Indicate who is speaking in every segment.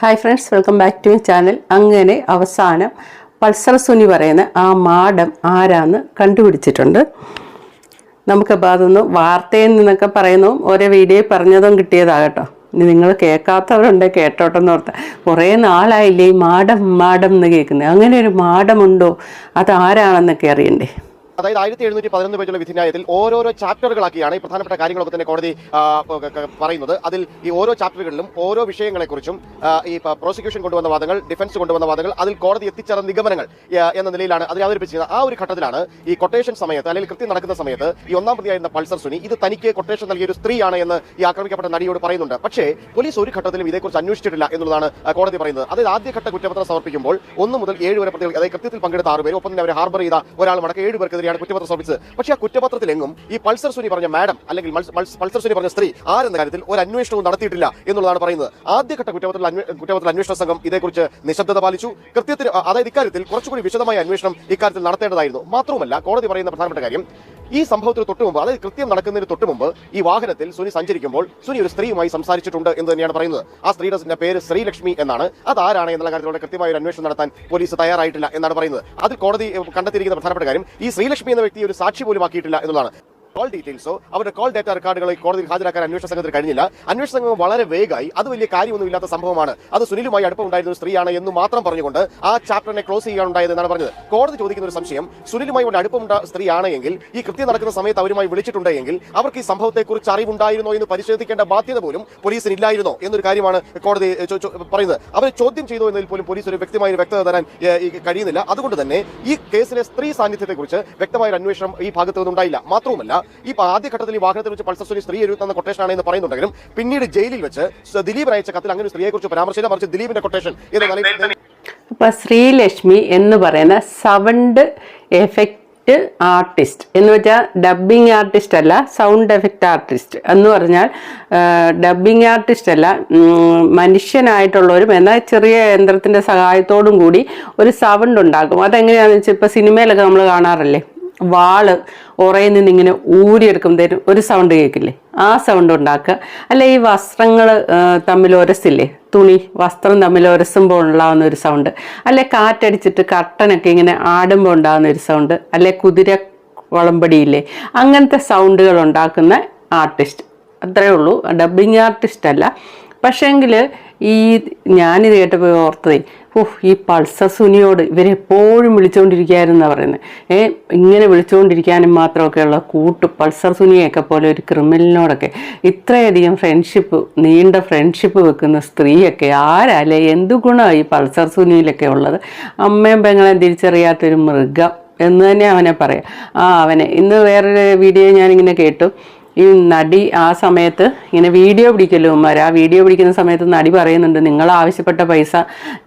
Speaker 1: Hi friends welcome back to my channel അങ്ങനെ അവസാനം Pulsar Suni പറയുന്ന ആ മാഡം ആരാന്ന് കണ്ടുപിടിച്ചിട്ടുണ്ട്. നമുക്കപ്പോൾ അതൊന്ന് വാർത്തയിൽ നിന്നൊക്കെ പറയുന്നതും ഓരോ വീഡിയോ പറഞ്ഞതും കിട്ടിയതാകട്ടോ. ഇനി നിങ്ങൾ കേൾക്കാത്തവരുണ്ട് കേട്ടോട്ടെന്ന് ഓർത്താൽ കുറേ നാളായില്ലേ ഈ മാഡം മാഡം എന്ന് കേൾക്കുന്നത്. അങ്ങനെ ഒരു മാഡമുണ്ടോ? അത് ആരാണെന്നൊക്കെ അറിയണ്ടേ?
Speaker 2: അതായത് ആയിരത്തി എഴുന്നൂറ്റി പതിനൊന്ന് പേജുള്ള വിധിന്യായത്തിൽ ഓരോരോ ചാപ്റ്ററുകളാക്കിയാണ് ഈ പ്രധാനപ്പെട്ട കാര്യങ്ങളൊക്കെ തന്നെ കോടതി പറയുന്നത്. അതിൽ ഈ ഓരോ ചാപ്റ്ററുകളിലും ഓരോ വിഷയങ്ങളെക്കുറിച്ചും ഈ പ്രോസിക്യൂഷൻ കൊണ്ടുവന്ന വാദങ്ങൾ ഡിഫൻസ് കൊണ്ടുവന്ന വാദങ്ങൾ അതിൽ കോടതി എത്തിച്ചേർന്ന നിഗമനങ്ങൾ എന്ന നിലയിലാണ് അതിനെ അവതരിപ്പിച്ചത് ആ ഒരു ഘട്ടത്തിലാണ് ഈ കൊട്ടേഷൻ സമയത്ത് അല്ലെങ്കിൽ കൃത്യം നടക്കുന്ന സമയത്ത് ഈ ഒന്നാം പ്രതിയായിരുന്ന പൾസർ സുനി ഇത് തനിക്ക് കൊട്ടേഷൻ നൽകിയ ഒരു സ്ത്രീയാണ് എന്ന് ഈ ആക്രമിക്കപ്പെട്ട നടിയോട് പറയുന്നുണ്ട്. പക്ഷേ പോലീസ് ഒരു ഘട്ടത്തിലും ഇതേക്കുറിച്ച് അന്വേഷിച്ചിട്ടില്ല എന്നുള്ളതാണ് കോടതി പറയുന്നത്. അതായത് ആദ്യഘട്ട കുറ്റപത്രം സമർപ്പിക്കുമ്പോൾ ഒന്ന് മുതൽ ഏഴ് വരെ പ്രതികൾ അതായത് കൃത്യത്തിൽ പങ്കെടുത്ത ആറുപേരും പേര് ഒപ്പം തന്നെ അവരെ ഹാർബർ ചെയ്ത ഒരാൾ മടക്കം ഏഴ് പേർക്കെതിരെയാണ് കുറ്റപത്രം സമർപ്പിച്ചത്. പക്ഷേ ആ കുറ്റപത്രത്തിലെങ്ങും ഈ പൾസർ സുനി പറഞ്ഞ മാഡം അല്ലെങ്കിൽ പൾസർ സുനി പറഞ്ഞ സ്ത്രീ ആരെന്ന കാര്യത്തിൽ ഒരു അന്വേഷണവും നടത്തിയിട്ടില്ല എന്നുള്ളതാണ് പറയുന്നത്. ആദ്യഘട്ട കുറ്റപത്രത്തിൽ കുറ്റപത്ര കുറ്റപത്രത്തിൽ അന്വേഷണ സംഘം ഇതേക്കുറിച്ച് നിശബ്ദത പാലിച്ചു. കൃത്യത്തിൽ അതായത് ഇക്കാര്യത്തിൽ കുറച്ചുകൂടി വിശദമായ അന്വേഷണം ഇക്കാര്യത്തിൽ നടത്തേണ്ടതായിരുന്നു. മാത്രവുമല്ല കോടതി പറയുന്ന പ്രധാനപ്പെട്ട കാര്യം ഈ സംഭവത്തിന് തൊട്ട് മുമ്പ് അതായത് കൃത്യം നടക്കുന്നതിന് തൊട്ട് മുമ്പ് ഈ വാഹനത്തിൽ സുനി സഞ്ചരിക്കുമ്പോൾ സുനി ഒരു സ്ത്രീയുമായി സംസാരിച്ചിട്ടുണ്ട് എന്ന് തന്നെയാണ് പറയുന്നത്. ആ സ്ത്രീയുടെ പേര് ശ്രീലക്ഷ്മി എന്നാണ്. അത് ആരാണ് എന്നുള്ള കാര്യത്തിലൂടെ കൃത്യമായ ഒരു അന്വേഷണം നടത്താൻ പോലീസ് തയ്യാറായിട്ടില്ല എന്നാണ് പറയുന്നത്. അതിൽ കോടതി കണ്ടെത്തിയിരിക്കുന്ന പ്രധാനപ്പെട്ട കാര്യം ഈ ശ്രീലക്ഷ്മി എന്ന വ്യക്തി ഒരു സാക്ഷി പോലും ആക്കിയിട്ടില്ല എന്നുള്ളതാണ്. കോൾ ഡീറ്റെയിൽസോ അവരുടെ കോൾ ഡാറ്റ റെക്കോർഡുകളെ കോടതിയിൽ ഹാജരാക്കാൻ അന്വേഷണ സംഘത്തിന് കഴിഞ്ഞില്ല. അന്വേഷണ സംഘം വളരെ വേഗമായി അത് വലിയ കാര്യമൊന്നും ഇല്ലാത്ത സംഭവമാണ്. അത് സുനിലുമായി അടുപ്പമുണ്ടായിരുന്ന സ്ത്രീയാണ് എന്ന് മാത്രം പറഞ്ഞുകൊണ്ട് ആ ചാപ്റ്ററിനെ ക്ലോസ് ചെയ്യാനുണ്ടായത് എന്നാണ് പറഞ്ഞത്. കോടതി ചോദിക്കുന്ന ഒരു സംശയം സുനിലുമായി കൊണ്ട് അടുപ്പമുണ്ട സ്ത്രീയാണെങ്കിൽ ഈ കൃത്യം നടക്കുന്ന സമയത്ത് അവരുമായി വിളിച്ചിട്ടുണ്ടെങ്കിൽ അവർക്ക് ഈ സംഭവത്തെക്കുറിച്ച് അറിവുണ്ടായിരുന്നോ എന്ന് പരിശോധിക്കേണ്ട ബാധ്യത പോലും പോലീസിന് ഇല്ലായിരുന്നോ എന്നൊരു കാര്യമാണ് കോടതി പറയുന്നത്. അവരെ ചോദ്യം ചെയ്തു എന്നതിൽ പോലും പോലീസ് ഒരു വ്യക്തമായ വ്യക്തത തരാൻ കഴിയുന്നില്ല. അതുകൊണ്ട് തന്നെ ഈ കേസിലെ സ്ത്രീ സാന്നിധ്യത്തെക്കുറിച്ച് വ്യക്തമായ ഒരു അന്വേഷണം ഈ ഭാഗത്ത് നിന്നുണ്ടായില്ല. മാത്രവുമല്ല ഈ ആദ്യഘട്ടത്തിൽ ഈ വാഹനത്തിൽ വെച്ച് പൾസർ സുനി സ്ത്രീ എഴുതുന്ന കൊട്ടേഷനാണ് എന്ന് പറയുന്നുണ്ടെങ്കിലും പിന്നീട് ജയിലിൽ വെച്ച് ദിലീപ് അയച്ച കത്തിൽ അങ്ങനെ ഒരു സ്ത്രീയെക്കുറിച്ച് പരാമർശിച്ചില്ല മറിച്ച് ദിലീപിന്റെ കൊട്ടേഷൻ എന്ന നിലയിൽ
Speaker 1: അപ്പൊ ശ്രീലക്ഷ്മി എന്ന് പറയുന്ന സൗണ്ട് എഫക്റ്റ് ആർട്ടിസ്റ്റ് എന്ന് വെച്ചാൽ ഡബ്ബിംഗ് ആർട്ടിസ്റ്റ് അല്ല സൗണ്ട് എഫക്റ്റ് ആർട്ടിസ്റ്റ് എന്ന് പറഞ്ഞാൽ ഡബ്ബിംഗ് ആർട്ടിസ്റ്റ് അല്ല മനുഷ്യനായിട്ടുള്ളവരും എന്നാൽ ചെറിയ യന്ത്രത്തിന്റെ സഹായത്തോടും കൂടി ഒരു സൗണ്ട് ഉണ്ടാക്കും. അതെങ്ങനെയാണെന്ന് വെച്ചാൽ ഇപ്പൊ സിനിമയിലൊക്കെ നമ്മൾ കാണാറില്ലേ? വാൾ ഉറയിൽ നിന്ന് ഇങ്ങനെ ഊരിയെടുക്കുമ്പോഴത്തേനും ഒരു സൗണ്ട് കേൾക്കില്ലേ? ആ സൗണ്ട് ഉണ്ടാക്കുക. അല്ലെ ഈ വസ്ത്രങ്ങൾ തമ്മിൽ ഉരസില്ലേ തുണി വസ്ത്രം തമ്മിൽ ഉരസുമ്പോൾ ഉണ്ടാകുന്ന ഒരു സൗണ്ട് അല്ലെ കാറ്റടിച്ചിട്ട് കട്ടനൊക്കെ ഇങ്ങനെ ആടുമ്പോൾ ഉണ്ടാകുന്ന ഒരു സൗണ്ട് അല്ലെ കുതിര വളമ്പടിയില്ലേ? അങ്ങനത്തെ സൗണ്ടുകൾ ഉണ്ടാക്കുന്ന ആർട്ടിസ്റ്റ് അത്രയേ ഉള്ളൂ. ഡബിങ് ആർട്ടിസ്റ്റ് അല്ല. പക്ഷേങ്കിൽ ഈ ഞാനിത് കേട്ടപ്പോൾ ഓർത്തതേ ഓഹ് ഈ പൾസർ സുനിയോട് ഇവരെപ്പോഴും വിളിച്ചുകൊണ്ടിരിക്കുകയായിരുന്നാണ് പറയുന്നത് ഏ ഇങ്ങനെ വിളിച്ചുകൊണ്ടിരിക്കാനും മാത്രമൊക്കെയുള്ള കൂട്ട് പൾസർ സുനിയൊക്കെ പോലെ ഒരു ക്രിമിനലിനോടൊക്കെ ഇത്രയധികം ഫ്രണ്ട്ഷിപ്പ് നീണ്ട ഫ്രണ്ട്ഷിപ്പ് വെക്കുന്ന സ്ത്രീയൊക്കെ ആരല്ലേ? എന്ത് ഗുണമാണ് ഈ പൾസർ സുനിയിലൊക്കെ ഉള്ളത്? അമ്മയും പെങ്ങളെയും തിരിച്ചറിയാത്തൊരു മൃഗം എന്ന് തന്നെ അവനെ പറയാം. ആ അവനെ. ഇന്ന് വേറൊരു വീഡിയോ ഞാനിങ്ങനെ കേട്ടു. ഈ നടി ആ സമയത്ത് ഇങ്ങനെ വീഡിയോ പിടിക്കല്ലോ ഉമ്മാർ ആ വീഡിയോ പിടിക്കുന്ന സമയത്ത് നടി പറയുന്നുണ്ട് നിങ്ങൾ ആവശ്യപ്പെട്ട പൈസ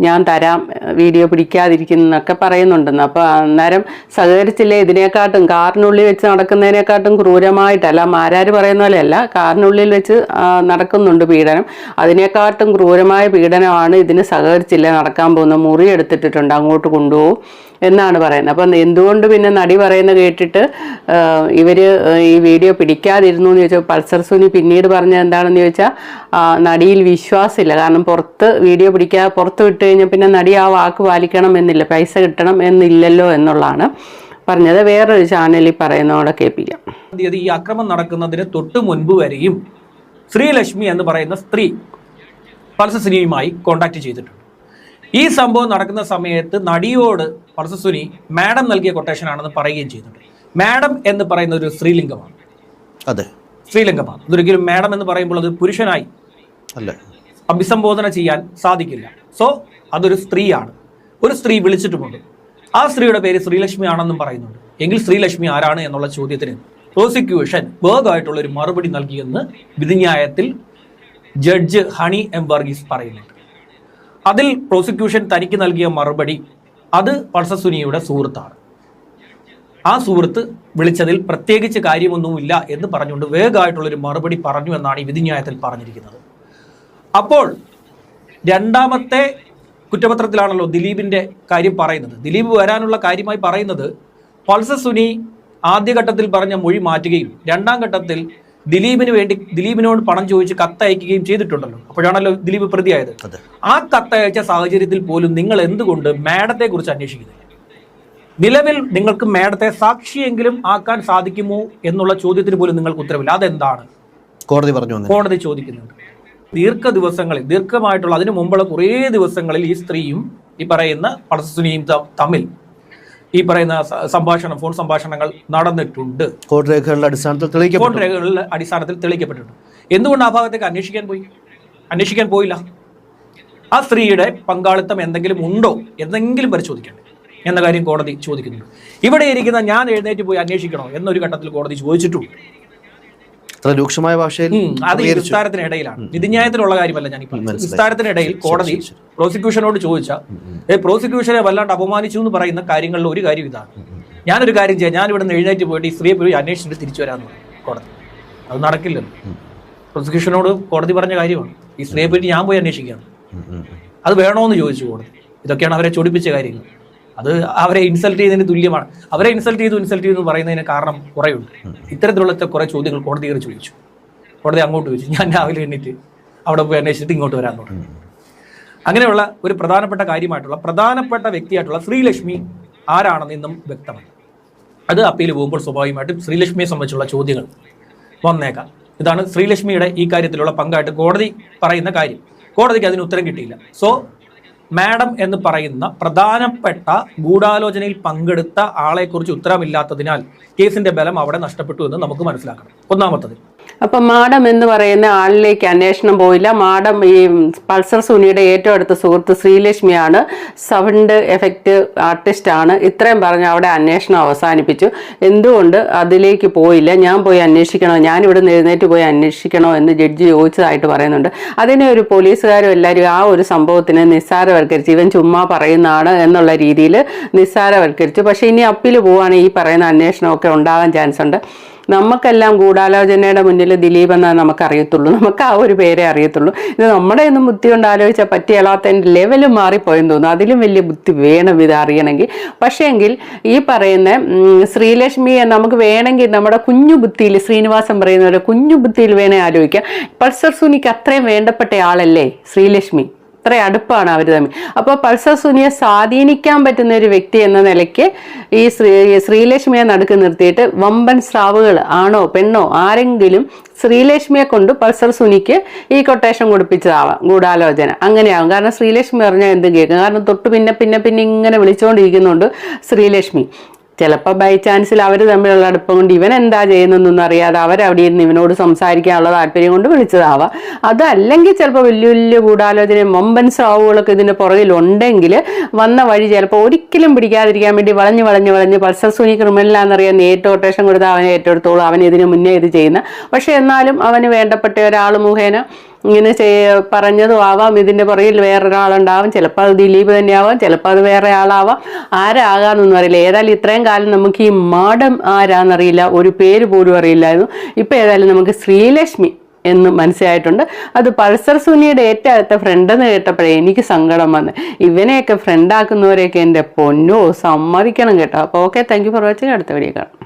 Speaker 1: ഞാൻ തരാം വീഡിയോ പിടിക്കാതിരിക്കുന്നൊക്കെ പറയുന്നുണ്ടെന്ന്. അപ്പോൾ അന്നേരം സഹകരിച്ചില്ലേ ഇതിനെക്കാട്ടും? കാറിനുള്ളിൽ വെച്ച് നടക്കുന്നതിനെക്കാട്ടും ക്രൂരമായിട്ടല്ല. മാരാർ പറയുന്ന പോലെയല്ല. കാറിനുള്ളിൽ വെച്ച് നടക്കുന്നുണ്ട് പീഡനം. അതിനെക്കാട്ടും ക്രൂരമായ പീഡനമാണ് ഇതിന് സഹകരിച്ചില്ല നടക്കാൻ പോകുന്ന മുറി എടുത്തിട്ടിട്ടുണ്ട് അങ്ങോട്ട് കൊണ്ടുപോകും എന്നാണ് പറയുന്നത്. അപ്പം എന്തുകൊണ്ട് പിന്നെ നടി പറയുന്നത് കേട്ടിട്ട് ഇവർ ഈ വീഡിയോ പിടിക്കാതിരുന്നു എന്ന് ചോദിച്ചാൽ പൾസർ സുനി പിന്നീട് പറഞ്ഞത് എന്താണെന്ന് ചോദിച്ചാൽ നടിയിൽ വിശ്വാസമില്ല. കാരണം പുറത്ത് വീഡിയോ പിടിക്കാതെ പുറത്ത് വിട്ട് കഴിഞ്ഞാൽ പിന്നെ നടി ആ വാക്ക് പാലിക്കണം എന്നില്ല പൈസ കിട്ടണം എന്നില്ലല്ലോ എന്നുള്ളതാണ് പറഞ്ഞത്. വേറൊരു ചാനലിൽ പറയുന്നതോടെ കേൾപ്പിക്കാം.
Speaker 3: ഈ അക്രമം നടക്കുന്നതിന് തൊട്ട് മുൻപ് വരെയും ശ്രീലക്ഷ്മി എന്ന് പറയുന്ന സ്ത്രീ പൾസസുനിയുമായി കോണ്ടാക്ട് ചെയ്തിട്ടുണ്ട്. ഈ സംഭവം നടക്കുന്ന സമയത്ത് നടിയോട് പൾസസുനി മാഡം നൽകിയ കൊട്ടേഷൻ ആണെന്ന് പറയുകയും ചെയ്തിട്ടുണ്ട്. മാഡം എന്ന് പറയുന്ന ഒരു സ്ത്രീലിംഗമാണ്.
Speaker 4: അതെ.
Speaker 3: സ്ത്രീലിംഗമാണ് അതൊരിക്കലും മാഡം എന്ന് പറയുമ്പോൾ അത് പുരുഷനായി
Speaker 4: അല്ല.
Speaker 3: അഭിസംബോധന ചെയ്യാൻ സാധിക്കില്ല. സോ അതൊരു സ്ത്രീയാണ്. ഒരു സ്ത്രീ വിളിച്ചിട്ടുമുണ്ട്. ആ സ്ത്രീയുടെ പേര് ശ്രീലക്ഷ്മി ആണെന്നും പറയുന്നുണ്ട്. എങ്കിൽ ശ്രീലക്ഷ്മി ആരാണ് എന്നുള്ള ചോദ്യത്തിന് പ്രോസിക്യൂഷൻ വേഗമായിട്ടുള്ള ഒരു മറുപടി നൽകിയെന്ന് വിധിന്യായത്തിൽ ജഡ്ജ് ഹണി എം വർഗീസ് പറയുന്നുണ്ട്. അതിൽ പ്രോസിക്യൂഷൻ തനിക്ക് നൽകിയ മറുപടി അത് പൾസസുനിയുടെ സുഹൃത്താണ്. ആ സുഹൃത്ത് വിളിച്ചതിൽ പ്രത്യേകിച്ച് കാര്യമൊന്നുമില്ല എന്ന് പറഞ്ഞുകൊണ്ട് വേഗമായിട്ടുള്ളൊരു മറുപടി പറഞ്ഞു എന്നാണ് ഈ വിധിന്യായത്തിൽ പറഞ്ഞിരിക്കുന്നത്. അപ്പോൾ രണ്ടാമത്തെ കുറ്റപത്രത്തിലാണല്ലോ ദിലീപിന്റെ കാര്യം പറയുന്നത്. ദിലീപ് വരാനുള്ള കാര്യമായി പറയുന്നത് പൾസ സുനി ആദ്യഘട്ടത്തിൽ പറഞ്ഞ മൊഴി മാറ്റുകയും രണ്ടാം ഘട്ടത്തിൽ ദിലീപിന് വേണ്ടി ദിലീപിനോട് പണം ചോദിച്ച് കത്തയക്കുകയും ചെയ്തിട്ടുണ്ടല്ലോ. അപ്പോഴാണല്ലോ ദിലീപ് പ്രതിയായത്. ആ കത്തയച്ച സാഹചര്യത്തിൽ പോലും നിങ്ങൾ എന്തുകൊണ്ട് മാഡത്തെ കുറിച്ച് അന്വേഷിക്കുന്നില്ല? നിലവിൽ നിങ്ങൾക്ക് മേഡത്തെ സാക്ഷിയെങ്കിലും ആക്കാൻ സാധിക്കുമോ എന്നുള്ള ചോദ്യത്തിന് പോലും നിങ്ങൾക്ക് ഉത്തരവില്ല. അതെന്താണ്?
Speaker 4: കോടതി പറഞ്ഞു
Speaker 3: കോടതി ചോദിക്കുന്നുണ്ട്. ദീർഘ ദിവസങ്ങളിൽ ദീർഘമായിട്ടുള്ള അതിനു മുമ്പുള്ള കുറേ ദിവസങ്ങളിൽ ഈ സ്ത്രീയും ഈ പറയുന്ന പടസുനിയും തമ്മിൽ ഈ പറയുന്ന സംഭാഷണം ഫോൺ സംഭാഷണങ്ങൾ നടന്നിട്ടുണ്ട്.
Speaker 4: കോടതി രേഖകളുടെ അടിസ്ഥാനത്തിൽ തെളിയിക്കപ്പെട്ടു.
Speaker 3: രേഖകളുടെ അടിസ്ഥാനത്തിൽ തെളിയിക്കപ്പെട്ടിട്ടുണ്ട്. എന്തുകൊണ്ട് ആ ഭാഗത്തേക്ക് അന്വേഷിക്കാൻ പോയി? അന്വേഷിക്കാൻ പോയില്ല. ആ സ്ത്രീയുടെ പങ്കാളിത്തം എന്തെങ്കിലും ഉണ്ടോ? എന്തെങ്കിലും പരിശോധിക്കണ്ടേ? എന്ന കാര്യം കോടതി ചോദിക്കുന്നുണ്ട്. ഇവിടെ ഇരിക്കുന്ന ഞാൻ എഴുന്നേറ്റ് പോയി അന്വേഷിക്കണോ എന്നൊരു ഘട്ടത്തിൽ കോടതി ചോദിച്ചിട്ടുണ്ട്.
Speaker 4: രൂക്ഷമായ ഭാഷയിൽ
Speaker 3: അത് ഈ. വിസ്താരത്തിനിടയിലാണ് വിധിന്യായത്തിലുള്ള കാര്യമല്ല ഞാൻ. വിസ്താരത്തിനിടയിൽ കോടതി. പ്രോസിക്യൂഷനോട് ചോദിച്ച പ്രോസിക്യൂഷനെ വല്ലാണ്ട് അപമാനിച്ചു എന്ന് പറയുന്ന കാര്യങ്ങളിൽ ഒരു കാര്യം ഇതാണ്. ഞാനൊരു കാര്യം ചെയ്യാം. ഞാൻ ഇവിടെ നിന്ന് എഴുന്നേറ്റ് പോയിട്ട് ഈ സ്ത്രീയെ പോയി അന്വേഷിച്ചിട്ട് തിരിച്ചു വരാമെന്ന് കോടതി. അത് നടക്കില്ലല്ലോ. പ്രോസിക്യൂഷനോട് കോടതി പറഞ്ഞ കാര്യമാണ്. ഈ സ്ത്രീയെ പറ്റി ഞാൻ പോയി അന്വേഷിക്കുകയാണ്.
Speaker 4: അത് വേണോ എന്ന്
Speaker 3: അത് വേണോന്ന് ചോദിച്ചു കോടതി. ഇതൊക്കെയാണ് അവരെ ചൊടിപ്പിച്ച കാര്യങ്ങൾ. അത് അവരെ ഇൻസൾട്ട് ചെയ്തതിന് തുല്യമാണ്. അവരെ ഇൻസൾട്ട് ചെയ്തു ഇൻസൾട്ട് ചെയ്തു എന്ന് പറയുന്നതിന് കാരണം കുറേയുണ്ട്. ഇത്തരത്തിലുള്ള കുറേ ചോദ്യങ്ങൾ കോടതി കയറി ചോദിച്ചു. കോടതി അങ്ങോട്ട് ചോദിച്ചു. ഞാൻ രാവിലെ എണ്ണീറ്റ് അവിടെ പോയി അന്വേഷിച്ചിട്ട് ഇങ്ങോട്ട് വരാൻ തുടങ്ങി. അങ്ങനെയുള്ള ഒരു പ്രധാനപ്പെട്ട കാര്യമായിട്ടുള്ള പ്രധാനപ്പെട്ട വ്യക്തിയായിട്ടുള്ള ശ്രീലക്ഷ്മി ആരാണെന്ന് വ്യക്തമല്ല. അത് അപ്പീൽ പോകുമ്പോൾ സ്വാഭാവികമായിട്ടും ശ്രീലക്ഷ്മിയെ സംബന്ധിച്ചുള്ള ചോദ്യങ്ങൾ വന്നേക്കാം. ഇതാണ് ശ്രീലക്ഷ്മിയുടെ ഈ കാര്യത്തിലുള്ള പങ്കായിട്ട് കോടതി പറയുന്ന കാര്യം. കോടതിക്ക് അതിന് ഉത്തരം കിട്ടിയില്ല. സോ മാഡം എന്ന് പറയുന്ന പ്രധാനപ്പെട്ട ഗൂഢാലോചനയിൽ പങ്കെടുത്ത ആളെക്കുറിച്ച് ഉത്തരമില്ലാത്തതിനാൽ കേസിന്റെ ബലം അവിടെ നഷ്ടപ്പെട്ടു എന്ന് നമുക്ക് മനസ്സിലാക്കണം ഒന്നാമത്തത്
Speaker 1: അപ്പൊ മാഡം എന്ന് പറയുന്ന ആളിലേക്ക് അന്വേഷണം പോയില്ല. മാഡം ഈ പൾസർ സുനിയുടെ ഏറ്റവും അടുത്ത സുഹൃത്ത് ശ്രീലക്ഷ്മിയാണ്. സൗണ്ട് എഫക്റ്റ് ആർട്ടിസ്റ്റ് ആണ്. ഇത്രയും പറഞ്ഞ് അവിടെ അന്വേഷണം അവസാനിപ്പിച്ചു. എന്തുകൊണ്ട് അതിലേക്ക് പോയില്ല? ഞാൻ പോയി അന്വേഷിക്കണോ? ഞാൻ എഴുന്നേറ്റ് പോയി അന്വേഷിക്കണോ എന്ന് ജഡ്ജി ചോദിച്ചതായിട്ട് പറയുന്നുണ്ട്. അതിനെ ഒരു പോലീസുകാരും എല്ലാവരും ആ ഒരു സംഭവത്തിന് നിസ്സാരവൽക്കരിച്ച് ഇവൻ ചുമ്മാ പറയുന്നതാണ് എന്നുള്ള രീതിയിൽ നിസ്സാരവൽക്കരിച്ചു. പക്ഷേ ഇനി അപ്പീൽ പോവുകയാണെങ്കിൽ ഈ പറയുന്ന അന്വേഷണമൊക്കെ ഉണ്ടാകാൻ ചാൻസ് ഉണ്ട് നമുക്കെല്ലാം ഗൂഢാലോചനയുടെ മുന്നിൽ ദിലീപ് എന്നാൽ നമുക്കറിയത്തുള്ളൂ. നമുക്ക് ആ ഒരു പേരെ അറിയത്തുള്ളൂ. ഇത് നമ്മുടെ ഒന്നും ബുദ്ധി കൊണ്ട് ആലോചിച്ചാൽ പറ്റിയല്ലാത്തതിന്റെ ലെവൽ മാറിപ്പോയെന്ന് തോന്നുന്നു. അതിലും വലിയ ബുദ്ധി വേണം ഇത് അറിയണമെങ്കിൽ. പക്ഷേങ്കിൽ ഈ പറയുന്ന ശ്രീലക്ഷ്മി നമുക്ക് വേണമെങ്കിൽ നമ്മുടെ കുഞ്ഞു ബുദ്ധിയിൽ ശ്രീനിവാസൻ പറയുന്ന പോലെ കുഞ്ഞു ബുദ്ധിയിൽ വേണേ ആലോചിക്കാം. പൾസർ സുനിക്ക് അത്രയും വേണ്ടപ്പെട്ട ആളല്ലേ ശ്രീലക്ഷ്മി? അത്ര അടുപ്പാണ് അവർ തമ്മിൽ. അപ്പോൾ പൾസർ സുനിയെ സ്വാധീനിക്കാൻ പറ്റുന്ന ഒരു വ്യക്തി എന്ന നിലയ്ക്ക് ഈ ശ്രീ ശ്രീലക്ഷ്മിയെ നടുക്ക് നിർത്തിയിട്ട് വമ്പൻ സ്രാവുകൾ ആണോ പെണ്ണോ ആരെങ്കിലും ശ്രീലക്ഷ്മിയെ കൊണ്ട് പൾസർ സുനിക്ക് ഈ കൊട്ടേഷൻ കൊടുപ്പിച്ചതാവാം ഗൂഢാലോചന. അങ്ങനെയാവും. കാരണം ശ്രീലക്ഷ്മി പറഞ്ഞാൽ എന്തും കേൾക്കും? കാരണം തൊട്ട് പിന്നെ പിന്നെ പിന്നെ ഇങ്ങനെ വിളിച്ചുകൊണ്ടിരിക്കുന്നുണ്ട് ശ്രീലക്ഷ്മി. ചിലപ്പോൾ ബൈ ചാൻസിൽ അവർ തമ്മിലുള്ള അടുപ്പം കൊണ്ട് ഇവൻ എന്താ ചെയ്യുന്നതെന്നൊന്നും അറിയാതെ അവരവിടെ ഇരുന്ന് ഇവനോട് സംസാരിക്കാനുള്ള താല്പര്യം കൊണ്ട് വിളിച്ചതാവാം. അതല്ലെങ്കിൽ ചിലപ്പോൾ വലിയ വലിയ ഗൂഢാലോചനയും മൊമ്പൻ സ്രാവുകളൊക്കെ ഇതിന്റെ പുറകിലുണ്ടെങ്കിൽ വന്ന വഴി ചിലപ്പോൾ ഒരിക്കലും പിടിക്കാതിരിക്കാൻ വേണ്ടി വളഞ്ഞ് വളഞ്ഞ് വളഞ്ഞ് പൾസർ സുനി ക്രിമിനലാണെന്നറിയാൻ നേരിട്ട് കൊട്ടേഷൻ കൊടുത്താൽ അവനെ ഏറ്റെടുത്തോളൂ. അവൻ ഇതിന് മുന്നേ ഇത് ചെയ്യുന്ന. പക്ഷേ എന്നാലും അവന് വേണ്ടപ്പെട്ട ഒരാൾ മുഖേന ഇങ്ങനെ ചെയ്യ പറഞ്ഞതും ആവാം. ഇതിന്റെ പുറകിൽ വേറൊരാളുണ്ടാവാം. ചിലപ്പോൾ അത് ദിലീപ് തന്നെയാവാം ചിലപ്പോൾ അത് വേറെ ആളാവാം ആരാകാന്നൊന്നും അറിയില്ല. ഏതായാലും ഇത്രയും കാലം നമുക്ക് ഈ മാഡം ആരാന്നറിയില്ല ഒരു പേര് പോലും അറിയില്ലായിരുന്നു. ഇപ്പം ഏതായാലും നമുക്ക് ശ്രീലക്ഷ്മി എന്ന് മനസ്സിലായിട്ടുണ്ട്. അത് പൾസർ സുനിയുടെ ഏറ്റവും അടുത്ത ഫ്രണ്ടെന്ന് കേട്ടപ്പോഴേ എനിക്ക് സങ്കടം വന്ന്. ഇവനെയൊക്കെ ഫ്രണ്ടാക്കുന്നവരെയൊക്കെ എന്റെ പൊന്നോ സമ്മതിക്കണം കേട്ടോ. അപ്പോൾ okay thank you for watching അടുത്ത വീഡിയോ കാണാം.